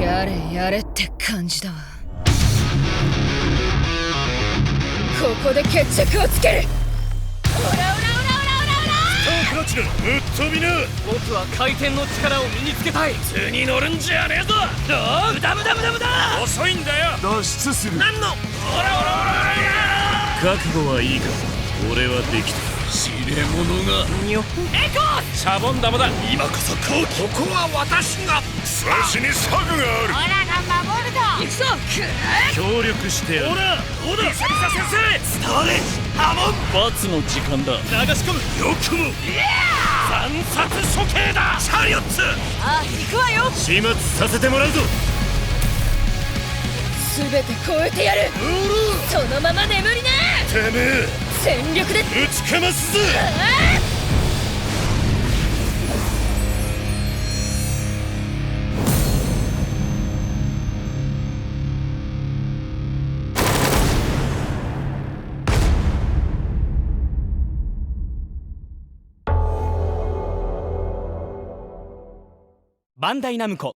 やれやれって感じだわ。ここで決着をつける。オラオラオラオラオラオラクラチナぶっ飛びな僕は回転の力を身につけたい図に乗るんじゃねえぞあ無駄無駄無駄無駄遅いんだよ脱出する何のオラオラオラオラ覚悟はいいか俺はできた。知れ者が。にょエコーシャボン玉だ。今こそこうここは私が。私に策がある。行くぞ。協力してやる。オラオダ久々先生。伝われハモン。罰の時間だ。流し込む。よくも。惨殺処刑だ。チャリオッツ。あ行くわよ。始末させてもらうぞ。全て超えてやる。そのまま眠りな。てめえ全力で。打ちかますぜ。バンダイナムコ